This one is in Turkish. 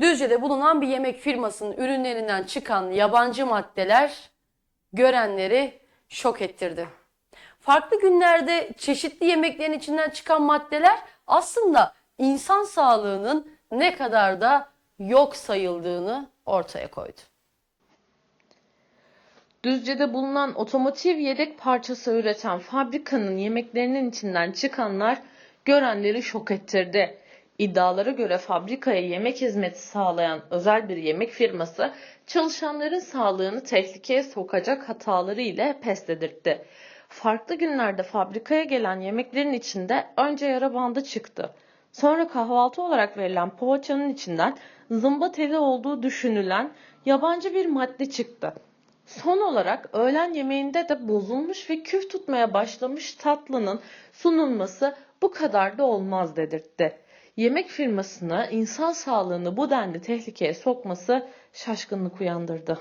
Düzce'de bulunan bir yemek firmasının ürünlerinden çıkan yabancı maddeler görenleri şok ettirdi. Farklı günlerde çeşitli yemeklerin içinden çıkan maddeler aslında insan sağlığının ne kadar da yok sayıldığını ortaya koydu. Düzce'de bulunan otomotiv yedek parçası üreten fabrikanın yemeklerinin içinden çıkanlar görenleri şok ettirdi. İddialara göre fabrikaya yemek hizmeti sağlayan özel bir yemek firması çalışanların sağlığını tehlikeye sokacak hataları ile pes dedirtti. Farklı günlerde fabrikaya gelen yemeklerin içinde önce yara bandı çıktı. Sonra kahvaltı olarak verilen poğaçanın içinden zımba teli olduğu düşünülen yabancı bir madde çıktı. Son olarak öğlen yemeğinde de bozulmuş ve küf tutmaya başlamış tatlının sunulması bu kadar da olmaz dedirtti. Yemek firmasına insan sağlığını bu denli tehlikeye sokması şaşkınlık uyandırdı.